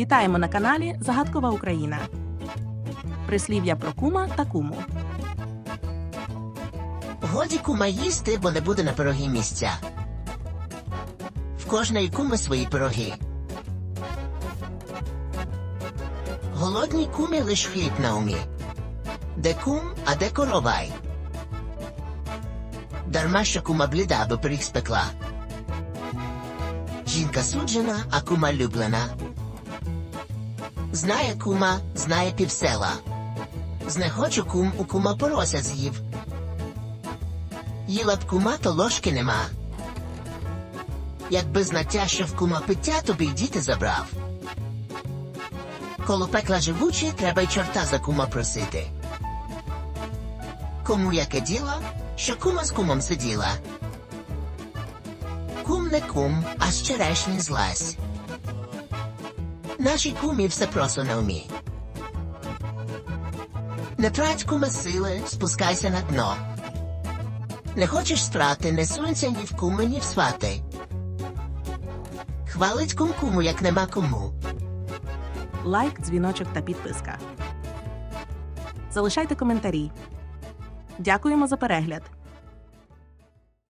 Вітаємо на каналі Загадкова Україна. Прислів'я про кума та куму. Годі кума їсти, бо не буде на пироги місця. В кожної куми свої пироги. Голодні кумі лиш хліб на умі. Де кум, а де коровай. Дарма що кума бліда, аби пиріг спекла. Жінка суджена, а кума люблена. Знає кума, знає півсела. Знехочу кум у кума порося з'їв. Їла б кума, то ложки нема. Якби знаття, що в кума пиття, тобі й діти забрав. Коло пекла живучі, треба й чорта за кума просити. Кому яке діло, що кума з кумом сиділа. Кум не кум, а з черешні злазь. Наші кумі все просто не вмі. Не трать кума сили, спускайся на дно. Не хочеш страти, не сунься ні в куми, ні в свати. Хвалить кум куму, як нема кому. Лайк, дзвіночок та підписка. Залишайте коментарі. Дякуємо за перегляд.